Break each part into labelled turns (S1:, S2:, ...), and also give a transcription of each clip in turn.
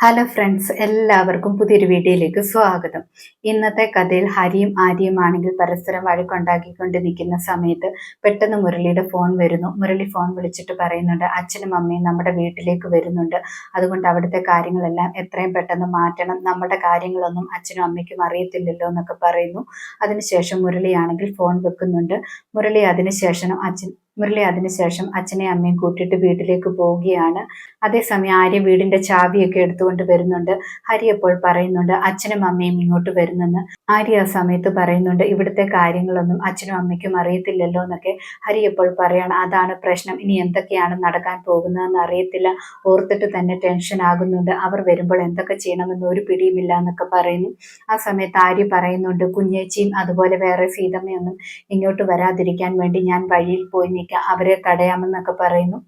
S1: Hello friends എല്ലാവർക്കും പുതിയൊരു വീഡിയോയിലേക്ക് സ്വാഗതം. ഇന്നത്തെ കഥയിൽ ഹരിയും ആര്യയും ആണെങ്കിൽ പരസ്പരം വഴക്കുണ്ടാക്കിക്കൊണ്ട് നിൽക്കുന്ന സമയത്ത് പെട്ടെന്ന് മുരളിയുടെ ഫോൺ വരുന്നു. മുരളി ഫോൺ വിളിച്ചിട്ട് പറയുന്നുണ്ട് അച്ഛനും അമ്മയും നമ്മുടെ വീട്ടിലേക്ക് വരുന്നുണ്ട്. അതുകൊണ്ട് അവിടുത്തെ കാര്യങ്ങളെല്ലാം എത്രയും പെട്ടെന്ന് മാറ്റണം. നമ്മുടെ കാര്യങ്ങളൊന്നും അച്ഛനും അമ്മയ്ക്കും അറിയത്തില്ലല്ലോ എന്നൊക്കെ പറയുന്നു. അതിനുശേഷം മുരളിയാണെങ്കിൽ ഫോൺ വെക്കുന്നുണ്ട്. മുരളി അതിനുശേഷം അച്ഛൻ മുരളി അതിനുശേഷം അച്ഛനെയും അമ്മയും കൂട്ടിയിട്ട് വീട്ടിലേക്ക് പോവുകയാണ്. അതേസമയം ആര്യ വീടിന്റെ ചാവിയൊക്കെ എടുത്തുകൊണ്ട് വരുന്നുണ്ട്. ഹരി അപ്പോൾ പറയുന്നുണ്ട് അച്ഛനും അമ്മയും ഇങ്ങോട്ട് വരുന്നെന്ന്. ആര്യ ആ സമയത്ത് പറയുന്നുണ്ട് ഇവിടുത്തെ കാര്യങ്ങളൊന്നും അച്ഛനും അമ്മയ്ക്കും അറിയത്തില്ലല്ലോ എന്നൊക്കെ ഹരി അപ്പോൾ പറയണം. അതാണ് പ്രശ്നം. ഇനി എന്തൊക്കെയാണ് നടക്കാൻ പോകുന്നതെന്ന് അറിയത്തില്ല. ഓർത്തിട്ട് തന്നെ ടെൻഷൻ ആകുന്നുണ്ട്. അവർ വരുമ്പോൾ എന്തൊക്കെ ചെയ്യണമെന്ന് ഒരു പിടിയുമില്ല എന്നൊക്കെ പറയുന്നു. ആ സമയത്ത് ആര്യ പറയുന്നുണ്ട് കുഞ്ഞേച്ചിയും അതുപോലെ വേറെ സീതമ്മയൊന്നും ഇങ്ങോട്ട് വരാതിരിക്കാൻ വേണ്ടി ഞാൻ വഴിയിൽ പോയി നിൽക്കാം അവരെ തടയാമെന്നൊക്കെ പറയുന്നു.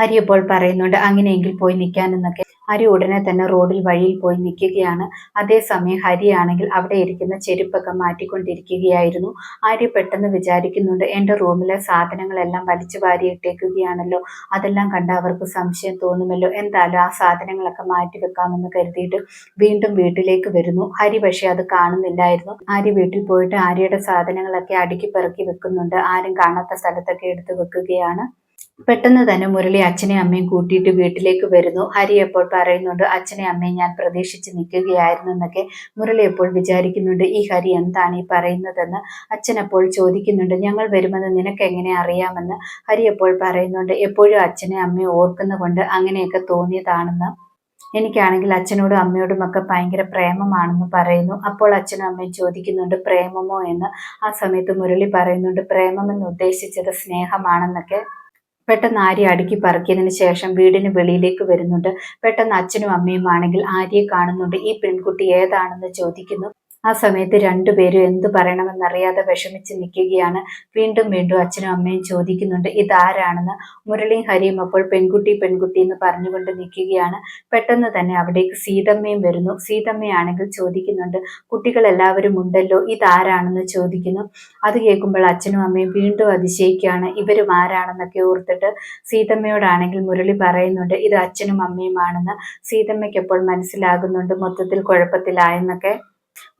S1: ഹരി അപ്പോൾ പറയുന്നുണ്ട് അങ്ങനെയെങ്കിൽ പോയി നിൽക്കാനെന്നൊക്കെ ഹരി ഉടനെ തന്നെ റോഡിൽ വഴിയിൽ പോയി നിൽക്കുകയാണ്. അതേസമയം ഹരിയാണെങ്കിൽ അവിടെ ഇരിക്കുന്ന ചെരുപ്പൊക്കെ മാറ്റിക്കൊണ്ടിരിക്കുകയായിരുന്നു. ആര്യ പെട്ടെന്ന് വിചാരിക്കുന്നുണ്ട് എന്റെ റൂമിലെ സാധനങ്ങളെല്ലാം വലിച്ചു വാരിയിട്ടേക്കുകയാണല്ലോ അതെല്ലാം കണ്ട് അവർക്ക് സംശയം തോന്നുമല്ലോ. എന്തായാലും ആ സാധനങ്ങളൊക്കെ മാറ്റി വെക്കാമെന്ന് കരുതിയിട്ട് വീണ്ടും വീട്ടിലേക്ക് വരുന്നു. ഹരി പക്ഷേ അത് കാണുന്നില്ലായിരുന്നു. ആര്യ വീട്ടിൽ പോയിട്ട് ആര്യയുടെ സാധനങ്ങളൊക്കെ അടുക്കി പെറുക്കി വെക്കുന്നുണ്ട്. ആരും കാണാത്ത സ്ഥലത്തൊക്കെ എടുത്ത് വെക്കുകയാണ്. പെട്ടെന്ന് തന്നെ മുരളി അച്ഛനെയും അമ്മയും കൂട്ടിയിട്ട് വീട്ടിലേക്ക് വരുന്നു. ഹരി എപ്പോൾ പറയുന്നുണ്ട് അച്ഛനെയും അമ്മയും ഞാൻ പ്രതീക്ഷിച്ച് നിൽക്കുകയായിരുന്നു എന്നൊക്കെ മുരളി എപ്പോൾ വിചാരിക്കുന്നുണ്ട്. ഈ ഹരി എന്താണ് ഈ പറയുന്നതെന്ന് അച്ഛൻ അപ്പോൾ ചോദിക്കുന്നുണ്ട്. ഞങ്ങൾ വരുമെന്ന് നിനക്ക് എങ്ങനെ അറിയാമെന്ന് ഹരി എപ്പോൾ പറയുന്നുണ്ട്. എപ്പോഴും അച്ഛനെ അമ്മയെ ഓർക്കുന്ന കൊണ്ട് അങ്ങനെയൊക്കെ തോന്നിയതാണെന്ന് എനിക്കാണെങ്കിൽ അച്ഛനോടും അമ്മയോടും ഒക്കെ ഭയങ്കര പ്രേമമാണെന്ന് പറയുന്നു. അപ്പോൾ അച്ഛനും അമ്മയും ചോദിക്കുന്നുണ്ട് പ്രേമമോ? എന്ന് ആ സമയത്ത് മുരളി പറയുന്നുണ്ട് പ്രേമം എന്ന് ഉദ്ദേശിച്ചത് സ്നേഹമാണെന്നൊക്കെ. പെട്ടെന്ന് ആര്യ അടുക്കി പറക്കിയതിന് ശേഷം വീടിന് വെളിയിലേക്ക് വരുന്നുണ്ട്. പെട്ടെന്ന് അച്ഛനും അമ്മയും ആണെങ്കിൽ ആര്യയെ കാണുന്നുണ്ട്. ഈ പെൺകുട്ടി ഏതാണെന്ന് ചോദിക്കുന്നു. ആ സമയത്ത് രണ്ടുപേരും എന്തു പറയണമെന്നറിയാതെ വിഷമിച്ച് നിൽക്കുകയാണ്. വീണ്ടും വീണ്ടും അച്ഛനും അമ്മയും ചോദിക്കുന്നുണ്ട് ഇതാരാണെന്ന്? മുരളിയും ഹരിയും അപ്പോൾ പെൺകുട്ടി പെൺകുട്ടി എന്ന് പറഞ്ഞുകൊണ്ട് നിൽക്കുകയാണ്. പെട്ടെന്ന് തന്നെ അവിടേക്ക് സീതമ്മയും വരുന്നു. സീതമ്മയാണെങ്കിൽ ചോദിക്കുന്നുണ്ട് കുട്ടികൾ എല്ലാവരും ഉണ്ടല്ലോ ഇതാരാണെന്ന്? ചോദിക്കുന്നു. അത് കേൾക്കുമ്പോൾ അച്ഛനും അമ്മയും വീണ്ടും അതിശയിക്കുകയാണ് ഇവരും ആരാണെന്നൊക്കെ ഓർത്തിട്ട് സീതമ്മയോടാണെങ്കിൽ മുരളി പറയുന്നുണ്ട് ഇത് അച്ഛനും അമ്മയുമാണെന്ന്. സീതമ്മയ്ക്ക് അപ്പോൾ മനസ്സിലാകുന്നുണ്ട് മൊത്തത്തിൽ കുഴപ്പത്തിലായെന്നൊക്കെ.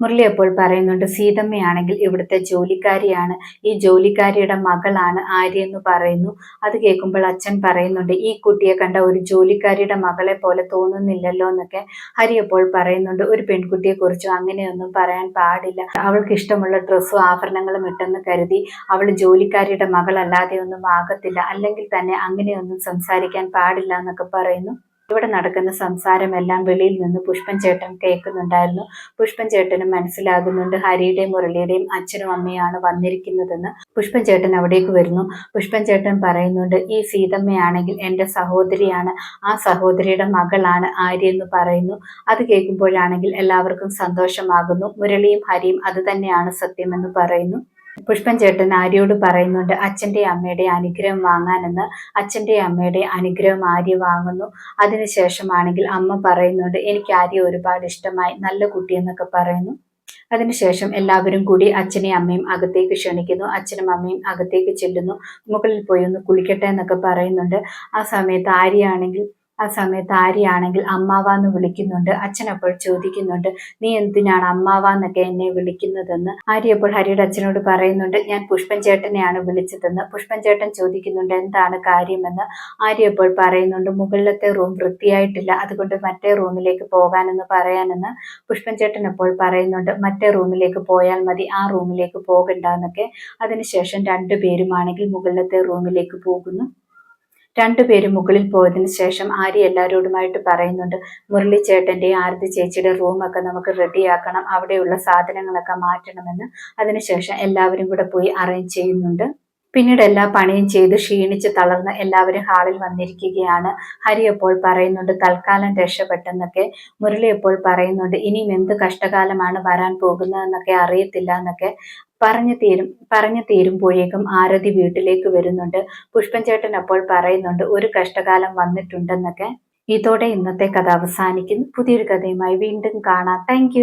S1: മുരളി അപ്പോൾ പറയുന്നുണ്ട് സീതമ്മയാണെങ്കിൽ ഇവിടുത്തെ ജോലിക്കാരിയാണ്. ഈ ജോലിക്കാരിയുടെ മകളാണ് ആര്യ എന്ന് പറയുന്നു. അത് കേൾക്കുമ്പോൾ അച്ഛൻ പറയുന്നുണ്ട് ഈ കുട്ടിയെ കണ്ട ഒരു ജോലിക്കാരിയുടെ മകളെ പോലെ തോന്നുന്നില്ലല്ലോ എന്നൊക്കെ. ഹരി അപ്പോൾ പറയുന്നുണ്ട് ഒരു പെൺകുട്ടിയെ കുറിച്ചും അങ്ങനെയൊന്നും പറയാൻ പാടില്ല. അവൾക്ക് ഇഷ്ടമുള്ള ഡ്രസ്സും ആഭരണങ്ങളും ഇട്ടെന്ന് കരുതി അവൾ ജോലിക്കാരിയുടെ മകളല്ലാതെ ഒന്നും ആകത്തില്ല. അല്ലെങ്കിൽ തന്നെ അങ്ങനെയൊന്നും സംസാരിക്കാൻ പാടില്ല എന്നൊക്കെ പറയുന്നു. ഇവിടെ നടക്കുന്ന സംസാരമെല്ലാം വെളിയിൽ നിന്ന് പുഷ്പൻ ചേട്ടൻ കേൾക്കുന്നുണ്ടായിരുന്നു. പുഷ്പൻ ചേട്ടനും മനസ്സിലാകുന്നുണ്ട് ഹരിയുടെയും മുരളിയുടെയും അച്ഛനും അമ്മയാണ് വന്നിരിക്കുന്നതെന്ന്. പുഷ്പൻ ചേട്ടൻ അവിടേക്ക് വരുന്നു. പുഷ്പൻ ചേട്ടൻ പറയുന്നുണ്ട് ഈ സീതമ്മയാണെങ്കിൽ എന്റെ സഹോദരിയാണ്. ആ സഹോദരിയുടെ മകളാണ് ആര്യ എന്ന് പറയുന്നു. അത് കേൾക്കുമ്പോഴാണെങ്കിൽ എല്ലാവർക്കും സന്തോഷമാകുന്നു. മുരളിയും ഹരിയും അത് തന്നെയാണ് സത്യമെന്ന് പറയുന്നു. പുഷ്പൻ ചേട്ടൻ ആര്യയോട് പറയുന്നുണ്ട് അച്ഛന്റെ അമ്മയുടെ അനുഗ്രഹം വാങ്ങാനെന്ന് അച്ഛന്റെ അമ്മയുടെ അനുഗ്രഹം ആര്യ വാങ്ങുന്നു. അതിനുശേഷമാണെങ്കിൽ അമ്മ പറയുന്നുണ്ട് എനിക്ക് ആര്യ ഒരുപാട് ഇഷ്ടമായി നല്ല കുട്ടിയെന്നൊക്കെ പറയുന്നു. അതിനുശേഷം എല്ലാവരും കൂടി അച്ഛനെയും അമ്മയും അകത്തേക്ക് ക്ഷണിക്കുന്നു. അച്ഛനും അമ്മയും അകത്തേക്ക് ചെല്ലുന്നു. മുകളിൽ പോയി ഒന്ന് കുളിക്കട്ടെ എന്നൊക്കെ പറയുന്നുണ്ട്. ആ സമയത്ത് ആര്യയാണെങ്കിൽ ആ സമയത്ത് ആര്യാണെങ്കിൽ അമ്മാവ എന്ന് വിളിക്കുന്നുണ്ട്. അച്ഛൻ അപ്പോൾ ചോദിക്കുന്നുണ്ട് നീ എന്തിനാണ് അമ്മാവ എന്നൊക്കെ എന്നെ വിളിക്കുന്നതെന്ന്? ആര്യ അപ്പോൾ ഹരിയുടെ അച്ഛനോട് പറയുന്നുണ്ട് ഞാൻ പുഷ്പൻ ചേട്ടനെയാണ് വിളിച്ചതെന്ന്. പുഷ്പൻ ചേട്ടൻ ചോദിക്കുന്നുണ്ട് എന്താണ് കാര്യമെന്ന്? ആര്യ അപ്പോൾ പറയുന്നുണ്ട് മുകളിലത്തെ റൂം വൃത്തിയായിട്ടില്ല. അതുകൊണ്ട് മറ്റേ റൂമിലേക്ക് പോകാനെന്ന് പറയാനെന്ന്. പുഷ്പൻ ചേട്ടൻ അപ്പോൾ പറയുന്നുണ്ട് മറ്റേ റൂമിലേക്ക് പോയാൽ മതി. ആ റൂമിലേക്ക് പോകണ്ട എന്നൊക്കെ. അതിനുശേഷം രണ്ടുപേരുമാണെങ്കിൽ മുകളിലത്തെ റൂമിലേക്ക് പോകുന്നു. രണ്ടുപേരും മുകളിൽ പോയതിന് ശേഷം ആര്യ എല്ലാവരോടുമായിട്ട് പറയുന്നുണ്ട് മുരളി ചേട്ടന്റെ ആരതി ചേച്ചിയുടെ റൂമൊക്കെ നമുക്ക് റെഡിയാക്കണം അവിടെയുള്ള സാധനങ്ങളൊക്കെ മാറ്റണമെന്ന്. അതിനുശേഷം എല്ലാവരും കൂടെ പോയി അറേഞ്ച് ചെയ്യുന്നുണ്ട്. പിന്നീട് എല്ലാ പണിയും ചെയ്ത് ക്ഷീണിച്ച് തളർന്ന് എല്ലാവരും ഹാളിൽ വന്നിരിക്കുകയാണ്. ഹരി എപ്പോൾ പറയുന്നുണ്ട് തൽക്കാലം രക്ഷപ്പെട്ടെന്നൊക്കെ. മുരളി എപ്പോൾ പറയുന്നുണ്ട് ഇനിയും എന്ത് കഷ്ടകാലമാണ് വരാൻ പോകുന്നതെന്നൊക്കെ അറിയത്തില്ല എന്നൊക്കെ പറഞ്ഞു തീരും പറഞ്ഞു തീരുമ്പോഴേക്കും ആരതി വീട്ടിലേക്ക് വരുന്നുണ്ട്. പുഷ്പൻ ചേട്ടൻ അപ്പോൾ പറയുന്നുണ്ട് ഒരു കഷ്ടകാലം വന്നിട്ടുണ്ടെന്നൊക്കെ. ഇതോടെ ഇന്നത്തെ കഥ അവസാനിക്കുന്നു. പുതിയൊരു കഥയുമായി വീണ്ടും കാണാം. താങ്ക്